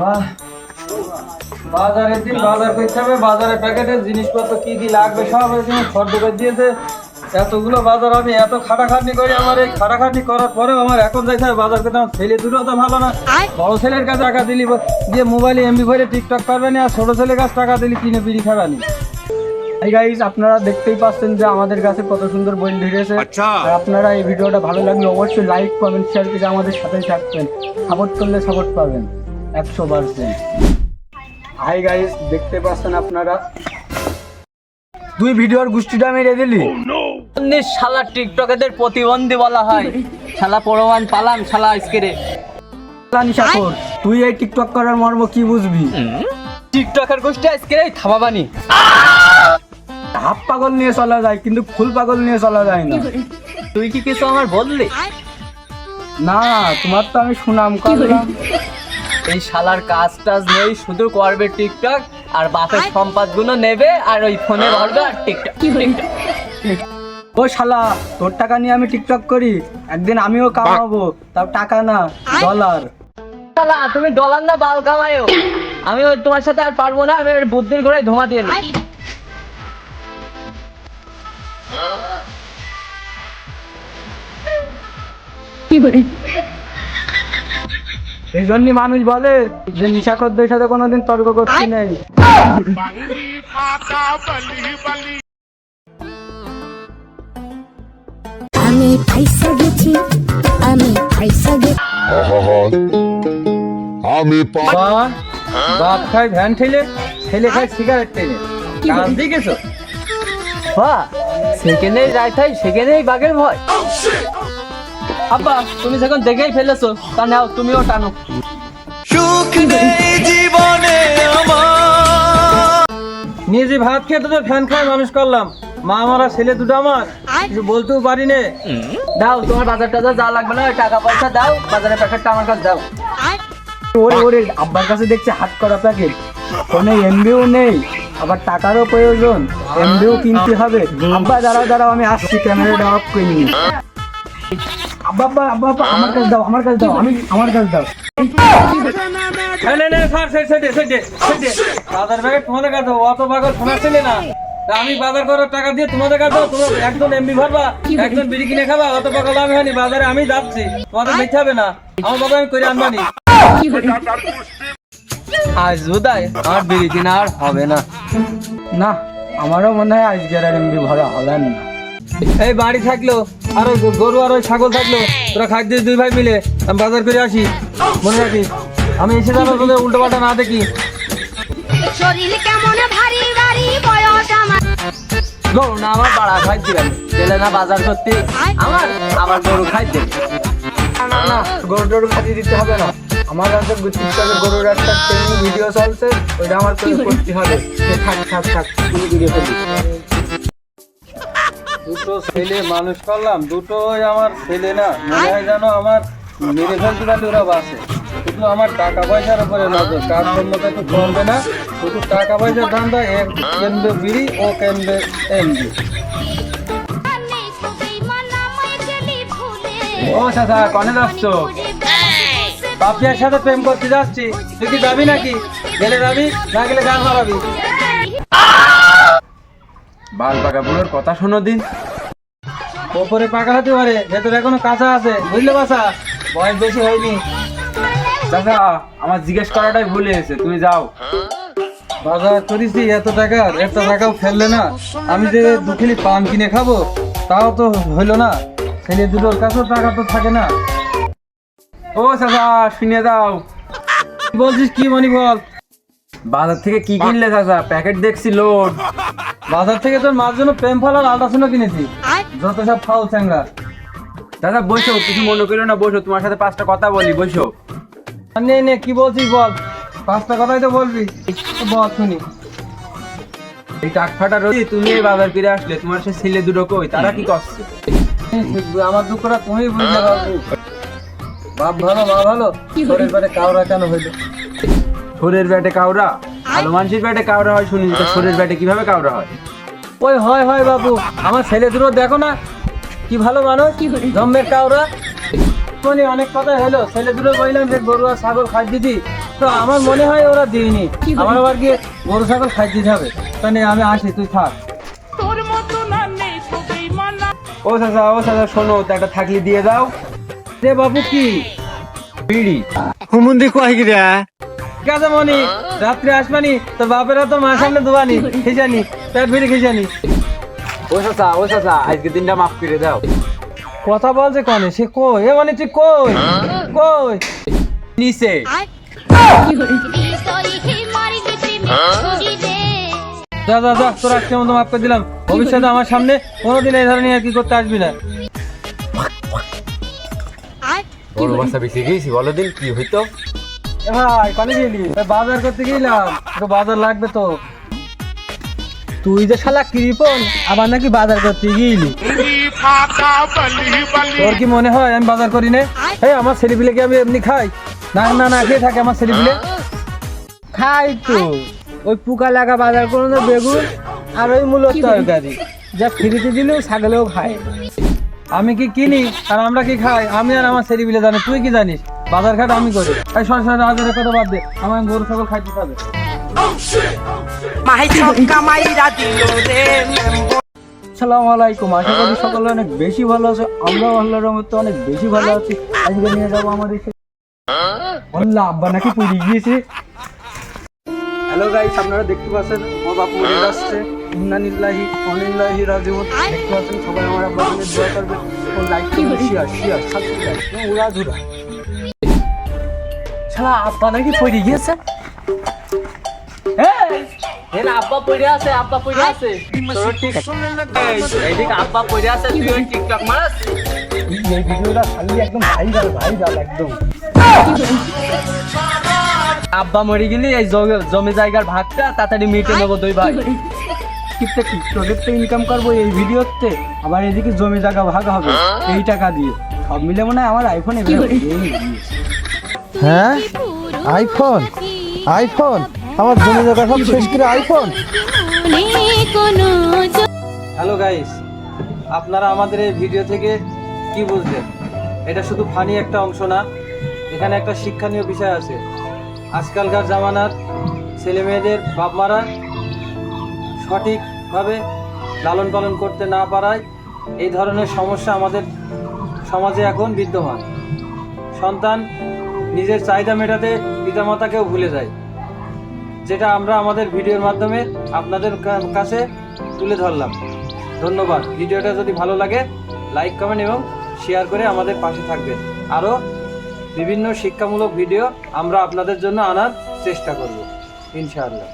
বাহ। বাজারের দিন বাজার করতে হবে বাজারে প্যাকেটের জিনিসপত্র কি কি লাগবে সব এখানে ফর্দ করে দিয়েছে। এতগুলো বাজার আমি এত খাটাখাটনি করি আমার এই খাটাখাটনি করার পরেও আমার এখন যাইতে হবে বাজার করতে। আমার ছেলে দুটো তো ভালো না। বড় ছেলের কাছে টাকা দিলি দিয়ে মোবাইলে এমবি ভরে টিকটক করবে না আর ছোট ছেলের কাছে টাকা দিলি কিনে বিড়ি খাবে না। এই গাইজ আপনারা দেখতেই পাচ্ছেন যে আমাদের কাছে কত সুন্দর বই ধরেছে আর আপনারা এই ভিডিওটা ভালো লাগলে অবশ্যই লাইক কমেন্ট শেয়ার করে আমাদের সাথেই থাকবেন। সাপোর্ট করলে সাপোর্ট পাবেন। একশো পার্সেন্ট। হাই গাইজ দেখতে পাচ্ছেন আপনারা? তুই ভিডিওর গুষ্টিটা মেরে দিলি? অন্য শালা টিকটকেদের প্রতিবন্ধী বলা হয়। শালা প্রমাণ পালাম শালা আজকেরে নিশাকর তুই এই টিকটক করার মর্ম কি বুঝবি? টিকটকের গোষ্ঠী আজকেরে থামাবানি। হাফ পাগল নিয়ে চলা যায় কিন্তু ফুল পাগল নিয়ে চলা যায় না। তুই কি কিছু আমার বললি? না তোমার তো আমি সুনাম করলাম। এই শালার কাজ টাজ নেই শুধু করবে টিকটক আর বাপের সম্পদগুলো নেবে আর ওই ফোনে ভরবে আর টিকটক। ও শালা তোর টাকা নিয়ে আমি টিকটক করি একদিন আমিও কামাবো তাও টাকা না ডলার শালা তুমি ডলার না বাল কামায়ও আমি ওই তোমার সাথে আর পারব না আমি বুদ্ধির ঘোড়ায় ধোঁয়া দিয়ে নেব। এই জন্যই মানুষ বলে যে নিশা নিশাখরদের সাথে কোনোদিন তর্ক করছি নেই। আমি ফাইসা গেছি আমি ফাইসা গেছি আমি বাপ খায় ভ্যান ঠেলে ছেলে খায় সিগারেট টেনে। কাজ দিয়ে গেছো? বাহ সেখানেই রায় থাই সেখানেই বাঘের ভয়। আব্বা তুমি যখন দেখেই ফেলেছো তা নাও তুমিও টানো। সুখ নেই জীবনে নিজে ভাত খেতে তো ফ্যান খায় মানুষ করলাম। মা আমার ছেলে দুটো আমার কিছু বলতেও পারি নে। দাও তোমার বাজার টাজার যা লাগবে না টাকা পয়সা দাও বাজারের প্যাকেটটা আমার কাছে দাও। ওরে ওরে আব্বার কাছে দেখছি হাত করা প্যাকেট। ফোনে এমবিও নেই আবার টাকারও প্রয়োজন এমবিও কিনতে হবে। আব্বা দাঁড়াও দাঁড়াও আমি আসছি ক্যামেরাটা অফ করে নিই। আব্বা আব্বা আব্বা আব্বা আমার কাছে দাও আমার কাছে দাও আমি আমার কাছে দাও। বাজার তোমাদের কাছে অত পাগল শোনাচ্ছিলে না। আমি বাজার করার টাকা দিয়ে তোমাদের কাছে তোমরা একজন এমবি ভরবা একজন বিড়ি কিনে খাবা অত পাগল আমি হয়নি বাজারে আমি যাচ্ছি। তোমাদের দেখতে হবে না। আমার বাবা আমি করে আনবানি আজ বোধহয় আমার বিড়ি কিনা আর হবে না। না আমারও মনে হয় আজকের আর এমবি ভরা হলেন না। এই বাড়ি থাকল আর ওই গরু আর ওই ছাগল থাকল। তোরা খাদ্য দুই ভাই মিলে আমি বাজার করে আসি। মনে রাখিস? আমি এসে যাব তোদের উল্টো পাল্টা না দেখি। শরীর কেমন ভারী ভারী বয়স আমার। গরু না আমার পাড়া খাই দিবেন গেলে না বাজার করতে আমার আবার গরু খাই দেবে না না গরু টরু খাইয়ে দিতে হবে না। আমার কাছে টিকটকে গরুর একটা ভিডিও চলছে ওইটা আমার করতে হবে। থাক থাক থাক। তুমি ভিডিও করবি দুটো ছেলে মানুষ করলাম, দুটোই আমার ছেলে না। মনে হয় যেন আমার মেরে ফেলতে পারলে ওরা বাসে শুধু আমার টাকা পয়সার উপরে নজর কাজ ক্ষমতা একটু চলবে না। শুধু টাকা পয়সার ধান্দা এক কেন্দ্রে বিড়ি ও কেন্দ্রে এমবি। ও চাচা, কনে যাচ্ছ? বাপিয়ার সাথে প্রেম করতে যাচ্ছি। তুই কি যাবি নাকি? গেলে যাবি, না গেলে গান মারাবি বাল পাকা বুড়োর কথা শোনো দিন। ওপরে পাকা হতে পারে ভেতরে এখনও কাঁচা আছে বুঝলে বাসা বয়স বেশি হয়নি। চাচা আমার জিজ্ঞেস করাটাই ভুল হয়েছে তুমি যাও। বাজার করেছি এত টাকার এত টাকাও ফেললে না। আমি যে দুখিলি পান কিনে খাব তাও তো হইল না। ছেলে দুটোর কাছেও টাকা তো থাকে না। ও চাচা শুনে দাও বলছিস কি মনি বল বাজার থেকে কি কিনলে চাচা? প্যাকেট দেখছি লোড। বাজার থেকে তোর মার জন্য প্রেম ফল আর আল্ট্রাসোনো কিনেছি। যত সব ফাউল চ্যাংরা দাদা বসো কিছু মনে করো না বসো তোমার সাথে পাঁচটা কথা বলি বসো। নে নে কি বলছিস বল? পাঁচটা কথাই তো বলবি। বল শুনি। এই টাক ফাটা রোজি তুমি এই বাজার ফিরে আসলে তোমার সে ছেলে দুটো কই? তারা কি করছে? আমার দুঃখটা তুমি বুঝতে পারব বাপ ভালো মা ভালো? শরীর পেটে কাউরা কেন হইল? শরীর ব্যাটে কাউরা ভালো মানুষের ব্যাটে কাউরা হয় শুনি তো শরীর ব্যাটে কীভাবে কাউরা হয়? ওই হয় হয় বাবু আমার ছেলে দুটো দেখো না কি ভালো মানুষ কি জম্মের কাউরা মানে অনেক কথাই হলো ছেলে দুটো বললাম যে গরু আর ছাগল খাই দিদি তো আমার মনে হয় ওরা দিইনি। আমার আবার গিয়ে গরু ছাগল খাই দিতে হবে। তাহলে আমি আসি তুই থাক। ও চাচা ও চাচা শোনো তো একটা থাকলি দিয়ে দাও। রে বাবু কি? বিড়ি। হুমুন্দি কয় গিরা? রাত্রে আসবানি তোর বাপেরা তো মার সামনে দোয়ানি খেসানি পেট ভরে খেসানি ও চাচা ও চাচা আজকে দিনটা মাফ করে দাও। কথা বলছে কনে সে কই? এ মানে তুই কই? কই? নিচে। যা যা যা তোর আজকে মতো মাফ করে দিলাম। ভবিষ্যতে আমার সামনে কোনোদিন এই ধরনের আর কি করতে আসবি না। বড় বাসা বেশি গেছি বলো দিন কি হইতো? ভাই কনে গেলি বাজার করতে গেলাম। বাজার লাগবে তো। তুই যে শালা কৃপন আবার নাকি বাজার করতে গেলি? তোর কি মনে হয় আমি বাজার করি না এই আমার ছেলেপিলেকে আমি এমনি খাই? না না না খেয়ে থাকে আমার ছেলেপিলে? খাই তো। ওই পুকা লাগা বাজার করে না বেগুন আর ওই মূলত তরকারি। যা ফ্রিতে দিলেও ছাগলেও খায়। আমি কি কিনি আর আমরা কি খাই? আমি আর আমার ছেলেপিলে জানি তুই কি জানিস? বাজার ঘাট আমি করি। এই সর সর হাজারের কথা বাদ দে। আমার গরু ছাগল খাইতে হবে। সালাম আলাইকুম। আশা করি সকলে অনেক বেশি ভালো আছে। আমরা আল্লাহর মতো অনেক বেশি ভালো আছি। আজকে নিয়ে যাব আমাদের আল্লাহ আব্বা নাকি পুরি গিয়েছে। হ্যালো গাইস আপনারা দেখতে পাচ্ছেন আমার বাপু মরে যাচ্ছে। ইন্নানিল্লাহি অনিল্লাহি রাজিউন। দেখতে পাচ্ছেন সবাই আমার জন্য দোয়া করবেন ও লাইক শেয়ার শেয়ার সাবস্ক্রাইব উড়া ধুরা শালা আব্বা নাকি পড়ে গিয়েছে? আব্বা পড়ে আছে আব্বা পড়ে আছে। তোর ঠিক এইদিকে আব্বা পড়ে আছে তুই টিকটক মারাস। এই ভিডিওটা খালি একদম ভাইরাল ভাইরাল একদম। আব্বা মরে গেলি এই জমি- জায়গার ভাগটা তাড়াতাড়ি মিটে নেব দুই ভাই টিকটক টিকটকের তো ইনকাম করব এই ভিডিওতে। আবার এদিকে জমি জায়গা ভাগ হবে এই টাকা দিয়ে। সব মিলে মনে হয় আমার আইফোনে হ্যাঁ? আইফোন? আইফোন? আমার জমি জায়গা সব শেষ করে আইফোন। হ্যালো গাইস আপনারা আমাদের এই ভিডিও থেকে কি বুঝলেন? এটা শুধু ফানি একটা অংশ না এখানে একটা শিক্ষণীয় বিষয় আছে। আজকালকার জামানার ছেলে মেয়েদের বাপ মারা সঠিকভাবে লালন পালন করতে না পারায় এই ধরনের সমস্যা আমাদের সমাজে এখন বিদ্যমান। সন্তান নিজের চাহিদা মেটাতে পিতামাতাকেও ভুলে যায়, যেটা আমরা আমাদের ভিডিওর মাধ্যমে আপনাদের কাছে তুলে ধরলাম। ধন্যবাদ। ভিডিওটা যদি ভালো লাগে, লাইক, কমেন্ট এবং শেয়ার করে আমাদের পাশে থাকবেন। আরও বিভিন্ন শিক্ষামূলক ভিডিও আমরা আপনাদের জন্য আনার চেষ্টা করব, ইনশাআল্লাহ।